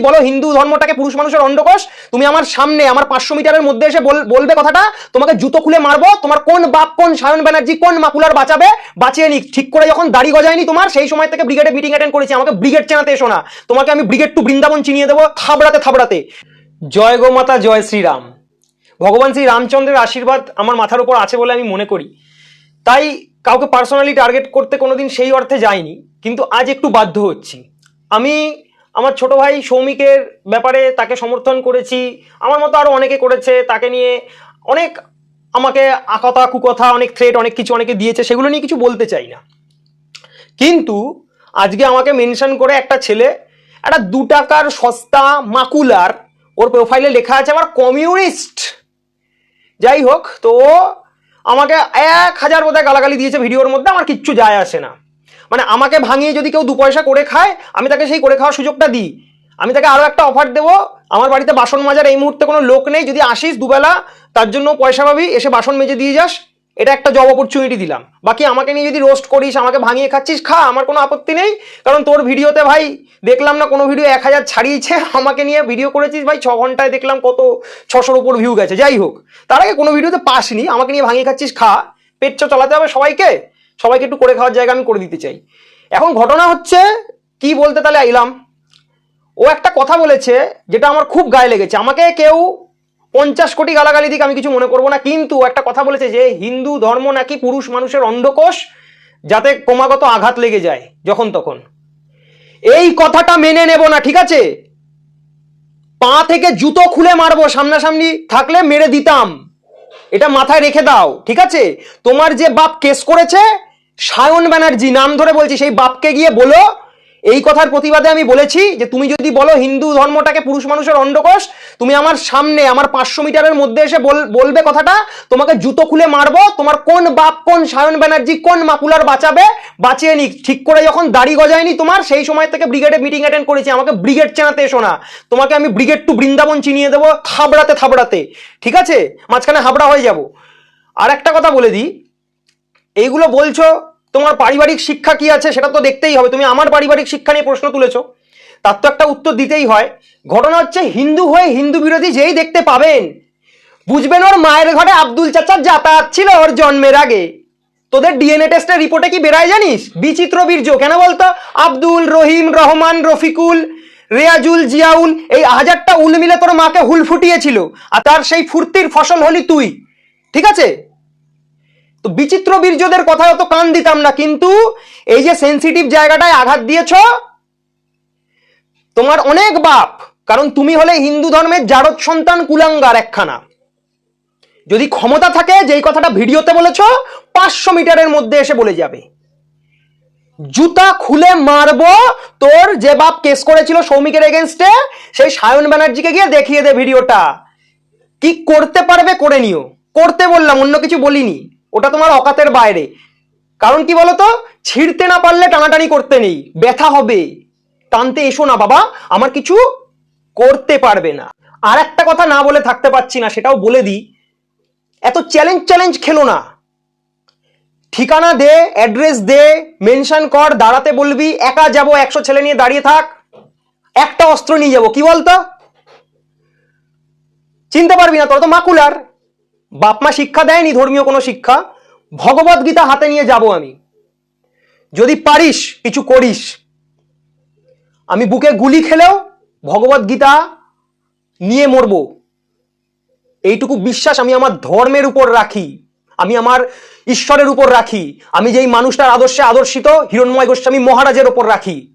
বলো, হিন্দু ধর্মটাকে পুরুষ মানুষের অন্ডকোষ? তুমি আমার সামনে, আমার পাঁচশো মিটারের মধ্যে এসে বল- বলবে কথাটা, তোমাকে জুতো খুলে মারবো, তোমার কোন বাপ, কোন সায়ন ব্যানার্জি, কোন মাকুলার বাঁচাবে, বাঁচিয়ে নিক। ঠিক করে যখন দাড়ি গজায়নি তোমার, সেই সময় থেকে ব্রিগেডে মিটিং অ্যাটেন্ড করেছি, আমাকে ব্রিগেড চেনাতে এসো না। তোমাকে আমি ব্রিগেড টু বৃন্দাবন চিনিয়ে দেবো, থাবড়াতে থাবড়াতে। জয় গো মাতা, জয় শ্রীরাম। ভগবান শ্রী রামচন্দ্রের আশীর্বাদ আমার মাথার উপর আছে বলে আমি মনে করি। তাই কাউকে পার্সোনালি টার্গেট করতে কোনোদিন সেই অর্থে যাইনি, কিন্তু আজ একটু বাধ্য হচ্ছি। আমি আমার ছোট ভাই সৌমিকের ব্যাপারে তাকে সমর্থন করেছি। আমার মতো আরও অনেকে করেছে, তাকে নিয়ে অনেক আমাকে আকথা, কুকথা, অনেক থ্রেট অনেক কিছু অনেকে দিয়েছে, সেগুলো নিয়ে কিছু বলতে চাই না। কিন্তু আজকে আমাকে মেনশন করে একটা ছেলে, একটা দু টাকার সস্তা মাকুলার, ওর প্রোফাইলে লেখা আছে, আমার কমিউনিস্ট যাই হোক, তো আমাকে এক হাজার বোধহয় গালাগালি দিয়েছে, ভিডিওর মধ্যে, আমার কিচ্ছু যায় আসে না। মানে আমাকে ভাঙিয়ে যদি কেউ দু পয়সা করে খায়, আমি তাকে সেই করে খাওয়ার সুযোগটা দিই। আমি তাকে আরও একটা অফার দেবো। আমার বাড়িতে বাসন মাজার এই মুহূর্তে কোনো লোক নেই। যদি আসিস দুবেলা, তার জন্য পয়সা পাবি, এসে বাসন মেজে দিয়ে যাস। এটা একটা জব অপরচুনিটি দিলাম। বাকি আমাকে নিয়ে যদি রোস্ট করিস, আমাকে ভাঙিয়ে খাচ্ছিস, খা, আমার কোনো আপত্তি নেই। কারণ তোর ভিডিওতে ভাই, দেখলাম না কোনো ভিডিও এক হাজার ছাড়িয়েছে। আমাকে নিয়ে ভিডিও করেছিস ভাই, ছ ঘন্টায় দেখলাম কত ছশোর উপর ভিউ গেছে। যাই হোক, তার আগে কোনো ভিডিওতে পাসনি। আমাকে নিয়ে ভাঙিয়ে খাচ্ছিস, খা। পেট চালাতে হবে সবাইকে। সবাইকে একটু করে খাওয়ার জায়গা আমি করে দিতে চাই। এখন ঘটনা হচ্ছে, কি বলতে তাহলে আইলাম? ও একটা কথা বলেছে যেটা আমার খুব গায়ে লেগেছে। আমাকে কেউ পঞ্চাশ কোটি গালাগালি দিক আমি কিছু মনে করব না, কিন্তু একটা কথা বলেছে যে হিন্দু ধর্ম নাকি পুরুষ মানুষের অন্ধকোষ যাতে ক্রমাগত আঘাত লেগে যায়, যখন তখন। এই কথাটা মেনে নেব না, ঠিক আছে? পা থেকে জুতো খুলে মারবো সামনাসামনি, থাকলে মেরে দিতাম। এটা মাথায় রেখে দাও, ঠিক আছে? তোমার যে বাপ কেস করেছে সায়ন ব্যানার্জি নাম ধরে বলছি, সেই বাপকে গিয়ে বলো। এই কথার প্রতিবাদে আমি বলেছি যে, তুমি যদি বলো হিন্দু ধর্মটাকে পুরুষ মানুষের অন্ডকোষ, তুমি আমার সামনে, আমার পাঁচশো মিটারের মধ্যে এসে বল- বলবে কথাটা, তোমাকে জুতো খুলে মারবো, তোমার কোন বাপ, কোন সায়ন ব্যানার্জি, কোন মাকুলার বাঁচাবে, বাঁচিয়ে নিক। ঠিক করে যখন দাড়ি গজায়নি তোমার, সেই সময় থেকে ব্রিগেডে মিটিং অ্যাটেন্ড করেছি। আমাকে ব্রিগেড চেনাতে এসো না। তোমাকে আমি ব্রিগেড টু বৃন্দাবন চিনিয়ে দেবো থাবড়াতে থাবড়াতে ঠিক আছে? মাঝখানে হাবড়া হয়ে যাব। আর একটা কথা বলে দিই। এইগুলো বলছো তোমার পারিবারিক শিক্ষা কি আছে সেটা তো দেখতেই হবে। তুমি আমার পারিবারিক শিক্ষা নিয়ে প্রশ্ন তুলেছো। তার তো একটা উত্তর দিতেই হয়। ঘটনা হচ্ছে হিন্দু হয়ে হিন্দু বিরোধী যেই দেখতে পাবেন। বুঝবেন ওর মায়ের ঘরে আব্দুল চাচার যাতায়াত ছিল ওর জন্মের আগে। তোদের ডিএনএ টেস্টের রিপোর্টে কি বেরায় জানিস? বিচিত্র বীর্য। কেন বলতো? আব্দুল, রহিম, রহমান, রফিকুল, রেয়াজুল, জিয়াউল এই হাজারটা উল মিলে তোর মাকে হুল ফুটিয়েছিল। আর তার সেই ফুর্তির ফসল হলি তুই। ঠিক আছে? তো বিচিত্র বীর্যদের কথায় অত কান দিতাম না, কিন্তু এই যে সেন্সিটিভ জায়গাটায় আঘাত দিয়েছ, তোমার অনেক বাপ, কারণ তুমি হলে হিন্দু ধর্মের জারদ সন্তান কুলাঙ্গার একখানা। যদি ক্ষমতা থাকে, যেই কথাটা ভিডিওতে বলেছ, পাঁচশো মিটারের মধ্যে এসে বলে যাবে। জুতা খুলে মারবো, তোর যে বাপ কেস করেছিল সৌমিকের এগেনস্টে সেই সায়ন ব্যানার্জিকে গিয়ে দেখিয়ে দে ভিডিওটা। কি করতে পারবে, করে নিও। করতে বললাম, অন্য কিছু বলিনি। ওটা তোমার অকাতের বাইরে। কারণ কি বলতো? ছিঁড়তে না পারলে টানাটানি করতে নেই। ব্যথা হবে। টানতে এসো না বাবা, আমার কিছু করতে পারবে না। আর একটা কথা না বলে থাকতে পারছি না, সেটাও বলে দিই। এত চ্যালেঞ্জ চ্যালেঞ্জ খেলো না। ঠিকানা দে অ্যাড্রেস দে মেনশন কর, দাঁড়াতে বলবি, একা যাব, একশো ছেলে নিয়ে দাঁড়িয়ে থাক। একটা অস্ত্র নিয়ে যাব, কি বলতো? চিনতে পারবি না তোর, তো মাকুলার। বাপ মা শিক্ষা দেয়নি, ধর্মীয় কোনো শিক্ষা, ভগবত গীতা হাতে নিয়ে যাব আমি। যদি পারিস, কিছু করিস। আমি বুকে গুলি খেলেও ভগবত গীতা নিয়ে মরব। এইটুকু বিশ্বাস আমি আমার ধর্মের উপর রাখি, আমি আমার ঈশ্বরের উপর রাখি, আমি যেই মানুষটার আদর্শে আদর্শিত হিরণময় গোস্বামী মহারাজের ওপর রাখি।